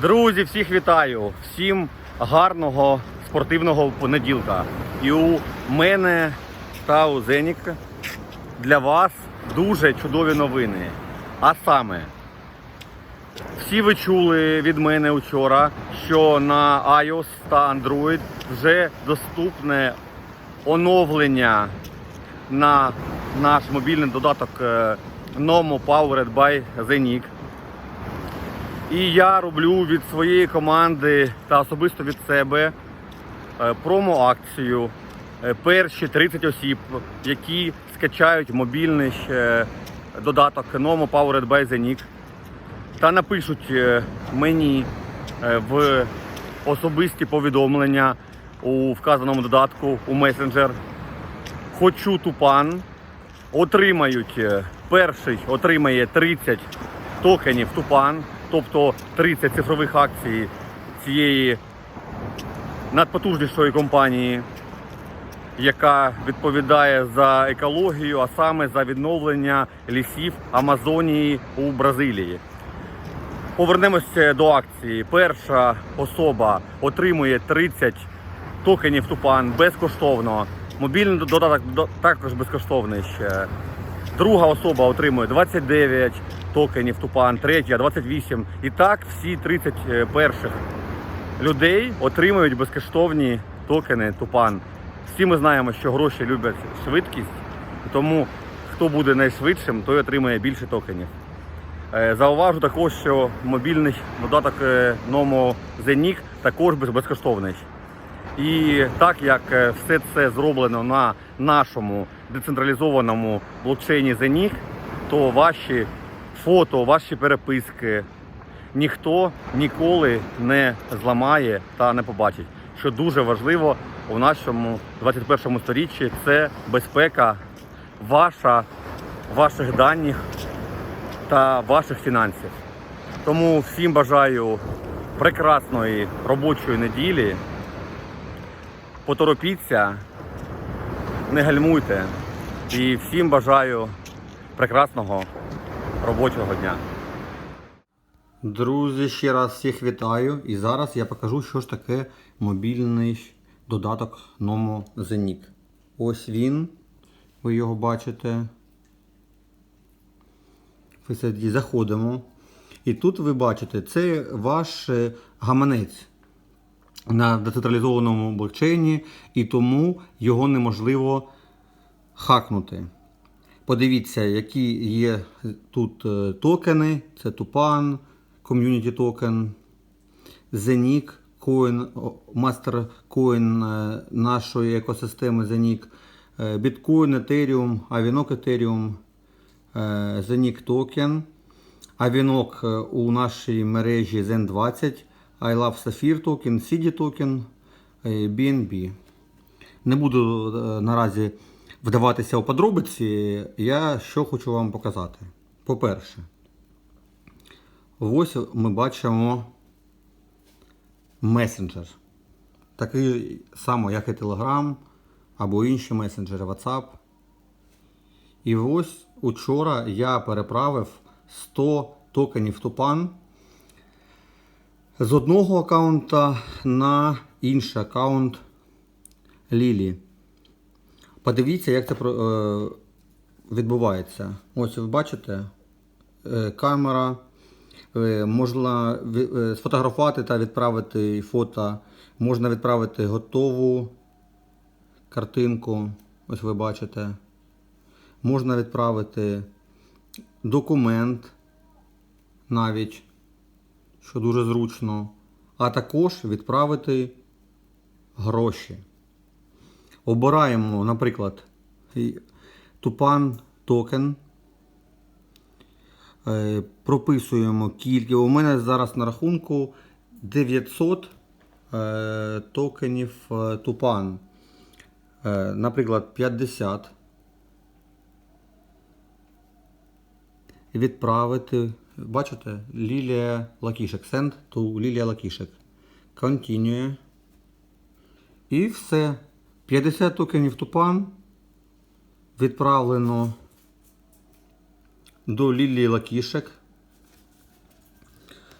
Друзі, всіх вітаю! Всім гарного спортивного понеділка. І у мене та у Зенік для вас дуже чудові новини. А саме, всі ви чули від мене вчора, що на iOS та Android вже доступне оновлення на наш мобільний додаток е, Nomo Powered by Zenic. І я роблю від своєї команди та особисто від себе е, промо-акцію. Е, Перші 30 осіб, які скачають мобільний додаток Nomo Powered by Zenic та напишуть е, мені в особисті повідомлення у вказаному додатку у месенджер. Хочу тупан. Отримають перший отримає 30 токенів тупан, тобто 30 цифрових акцій цієї надпотужнішої компанії, яка відповідає за екологію, а саме за відновлення лісів Амазонії у Бразилії. Повернемося до акції. Перша особа отримує 30 токенів тупан безкоштовно. Мобільний додаток також безкоштовний ще. Друга особа отримує 29 токенів тупан, третя 28. І так всі 30 е, перших людей отримують безкоштовні токени тупан. Всі ми знаємо, що гроші люблять швидкість, тому хто буде найшвидшим, той отримає більше токенів. Е, Зауважу також, що мобільний додаток е, Nomo Zenic також безкоштовний. І так як все це зроблено на нашому децентралізованому блокчейні Zenic, то ваші фото, ваші переписки ніхто ніколи не зламає та не побачить. Що дуже важливо у нашому 21 сторіччі це безпека ваша, ваших даних та ваших фінансів. Тому всім бажаю прекрасної робочої неділі. Поторопіться, не гальмуйте. І всім бажаю прекрасного робочого дня. Друзі, ще раз всіх вітаю. І зараз я покажу, що ж таке мобільний додаток Nomo Zenic. Ось він. Ви його бачите. Заходимо. І тут ви бачите, це ваш е, гаманець на децентралізованому блокчейні, і тому його неможливо хакнути. Подивіться, які є тут е, токени. Це Tupan, Community Token, Zenic, Coin, Master Coin е, нашої екосистеми Zenic, е, Bitcoin, Ethereum, Avinok Ethereum, е, Zenic Token, е, у нашій мережі Zen20, I Love Sapphire Token, CD Token, е, BNB. Не буду е, наразі вдаватися у подробиці. Я що хочу вам показати. По-перше, ось ми бачимо месенджер. Такий само, як і Telegram або інші месенджери WhatsApp. І ось учора я переправив 100 токенів Тупан з одного аккаунта на інший аккаунт Лілі. Подивіться, як це е, відбувається. Ось ви бачите, е, камера. е, Можна сфотографувати та відправити фото. Можна відправити готову картинку. Ось ви бачите. Можна відправити документ навіть, що дуже зручно. А також відправити гроші. Обираємо, наприклад, Тупан токен. Е, Прописуємо кілька. У мене зараз на рахунку 900 е, токенів е, Тупан. Наприклад, 50. Відправити. Бачите? Лілія Лакішек. Send to Лілія Лакішек. Continue. І все. 50 токенів тупан відправлено до Лілії Лакішек.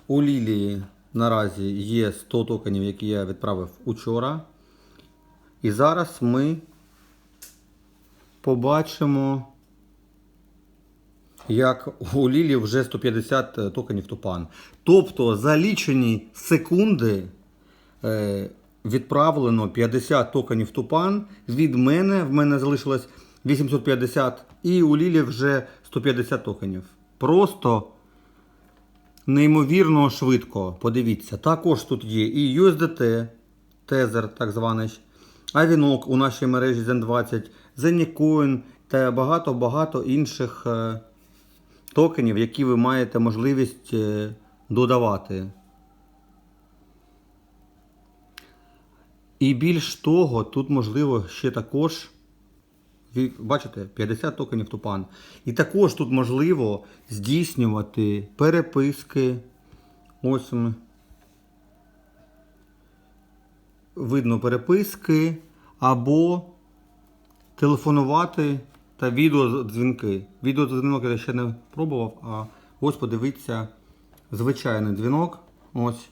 У Лілії наразі є 100 токенів, які я відправив учора. І зараз ми побачимо, як у Лілі вже 150 токенів тупан. Тобто за лічені секунди е, відправлено 50 токенів тупан. Від мене в мене залишилось 850, і у Лілі вже 150 токенів. Просто неймовірно швидко. Подивіться. Також тут є і USDT, тезер, так званий, Авінок у нашій мережі Zen20, Zenicoin та багато-багато інших е, токенів, які ви маєте можливість е, додавати. І більш того, тут можливо ще також. Бачите, 50 токенів тупан. І також тут можливо здійснювати переписки. Ось ми. Видно переписки або телефонувати та відеодзвінки. Відеодзвінок я ще не пробував, а ось подивіться звичайний дзвінок. Ось.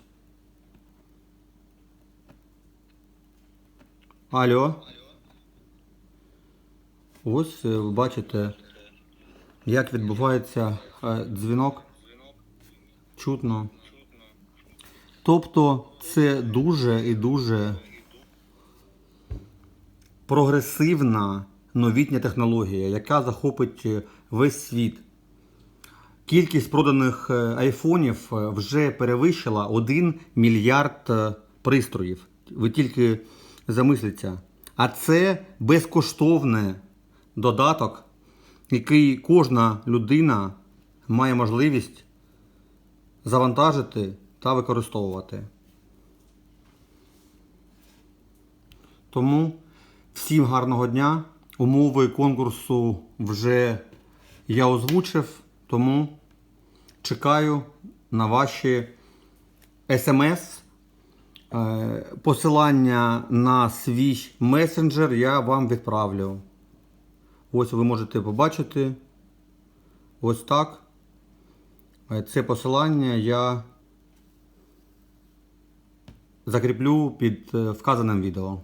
Алло. Ось е, ви бачите, як відбувається е, дзвінок. Чутно. Тобто це дуже і дуже прогресивна новітня технологія, яка захопить е, весь світ. Кількість проданих айфонів вже перевищила 1 мільярд пристроїв. Ви тільки замисліться. А це безкоштовний додаток, який кожна людина має можливість завантажити та використовувати. Тому всім гарного дня. Умови конкурсу вже я озвучив, тому чекаю на ваші смс. Е, Посилання на свій месенджер я вам відправлю. Ось ви можете побачити. Ось так. Е, Це посилання я закріплю під е, вказаним відео.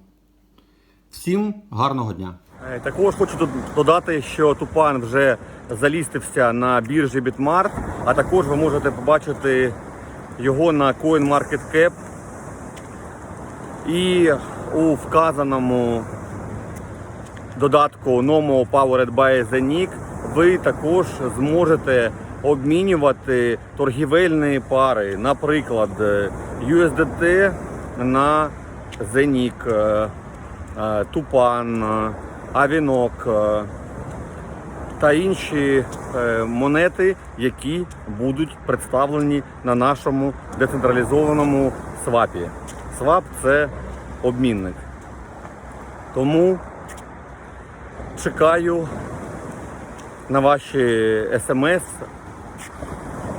Всім гарного дня! Також хочу додати, що Тупан вже залістився на біржі Bitmart, а також ви можете побачити його на CoinMarketCap. І у вказаному додатку Nomo Powered by Zenic ви також зможете обмінювати торгівельні пари, наприклад, USDT на Zenic, е, е, Тупан, Авінок е, та інші монети, які будуть представлені на нашому децентралізованому свапі. Свап це обмінник. Тому чекаю на ваші смс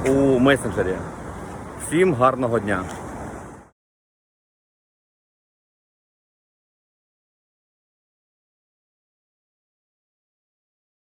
у месенджері. Всім гарного дня!